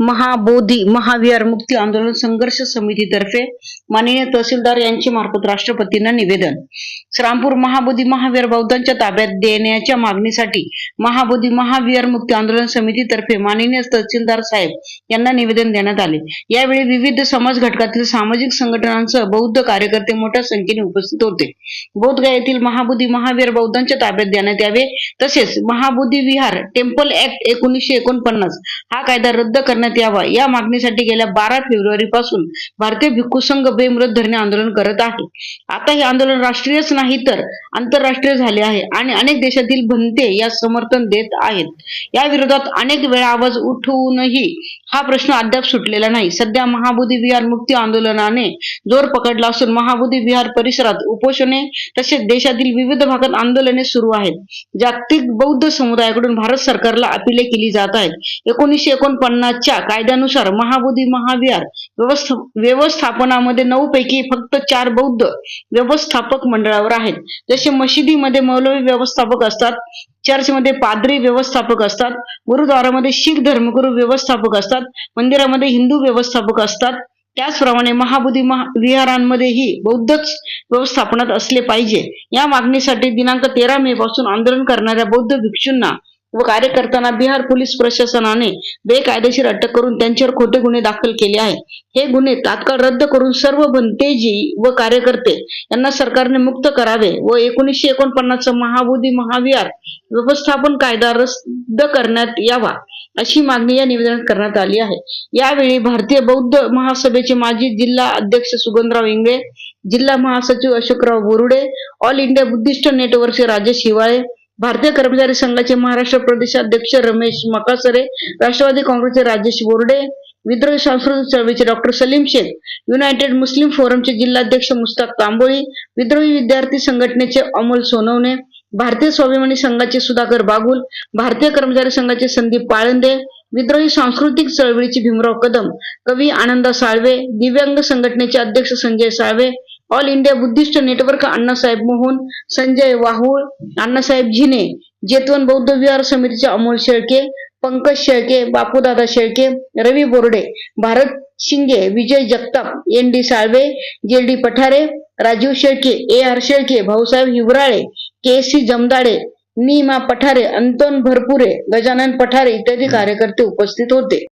महाबोधी महाविहार मुक्ती आंदोलन संघर्ष समितीतर्फे माननीय तहसीलदार यांचे मार्फत राष्ट्रपतींना निवेदन. श्रामपूर महाबोधी महावीर बौद्धांच्या ताब्यात देण्याच्या मागणीसाठी महाबोधी महावीर मुक्ती आंदोलन समितीतर्फे माननीय तहसीलदार साहेब यांना निवेदन देण्यात आले. यावेळी विविध समाज घटकातील सामाजिक संघटनांसह बौद्ध कार्यकर्ते मोठ्या संख्येने उपस्थित होते. बोधगा येथील महाबोधी महावीर बौद्धांच्या ताब्यात देण्यात यावे. तसेच महाबोधी विहार टेम्पल ऍक्ट एकोणीसशे एकोणपन्नास हा कायदा रद्द करण्यात यावा. या मागणीसाठी गेल्या बारा फेब्रुवारी पासून भारतीय भिक्खू संघ बेमुदत धरणे आंदोलन करत आहे. आता हे आंदोलन राष्ट्रीयच नाही तर आंतरराष्ट्रीय झाले आहे आणि अनेक देशातील भंते या समर्थन देत आहेत. या विरोधात अनेक वेळा आवाज उठवूनही हा प्रश्न अद्याप सुटलेला नाही. सध्या महाबोधी विहार मुक्ती आंदोलनाने जोर पकडला असून महाबोधी विहार परिसरात उपोषणे तसेच देशातील विविध भागात आंदोलने सुरू आहेत. जागतिक बौद्ध समुदायाकडून भारत सरकारला अपिले केली जात आहेत एकोणीसशे एकोणपन्नासच्या कायद्यानुसार महाबोधी महाविहार व्यवस्थ व्यवस्थापनामध्ये नऊ पैकी फक्त चार बौद्ध व्यवस्थापक मंडळावर आहेत. जसे मशिदीमध्ये मौलवी व्यवस्थापक असतात चर्चमध्ये पादरी व्यवस्थापक असतात गुरुद्वारामध्ये शीख धर्मगुरू व्यवस्थापक असतात मंदिरामध्ये हिंदू व्यवस्थापक असतात. त्याचप्रमाणे महाबोधी महा विहारांमध्येही बौद्धच व्यवस्थापनात असले पाहिजे. या मागणीसाठी दिनांक तेरा मे पासून आंदोलन करणाऱ्या बौद्ध भिक्षूंना व कार्यकर्त्यांना बिहार पोलीस प्रशासनाने बेकायदेशीर अटक करून त्यांच्यावर खोटे गुन्हे दाखल केले आहे हे गुन्हे तात्काळ रद्द करून सर्व बनतेजी व कार्यकर्ते यांना सरकारने मुक्त करावे व एकोणीसशे एकोणपन्नासचा महाबोधी महाविहार व्यवस्थापन कायदा रद्द करण्यात यावा अशी मागणी या निवेदनात करण्यात आली आहे. यावेळी भारतीय बौद्ध महासभेचे माजी जिल्हा अध्यक्ष सुगंधराव इंगळे जिल्हा महासचिव Ashokrao Borude All India Buddhist नेटवर्कचे राजेश हिवाळे भारतीय कर्मचारी संघाचे महाराष्ट्र प्रदेशाध्यक्ष रमेश मकासरे राष्ट्रवादी काँग्रेसचे राजेश बोर्डे विद्रोह सांस्कृतिक चळवळीचे doctor Salim Shaikh United Muslim फोरमचे जिल्हाध्यक्ष मुस्ताक तांबोळी विद्रोही विद्यार्थी संघटनेचे अमोल सोनवणे भारतीय स्वाभिमानी संघाचे सुधाकर बागुल भारतीय कर्मचारी संघाचे संदीप पाळंदे विद्रोही सांस्कृतिक चळवळीचे भीमराव कदम कवी आनंदा साळवे दिव्यांग संघटनेचे अध्यक्ष Sanjay Salve All India Buddhist Network Annasaheb Mohan Sanjay Wahul Annasaheb Zine Jetvan बौद्ध विहार समितीचे Amol Shelke Pankaj Shelke बापूदादा Shelke Ravi Borde Bharat Shinge Vijay Jagtap N D Salve J D Pathare Rajiv Shelke A R Shelke Bhausaheb Hivrale K C Jamdade Nima Pathare Anton Bharpure Gajanan Pathare इत्यादी कार्यकर्ते उपस्थित होते.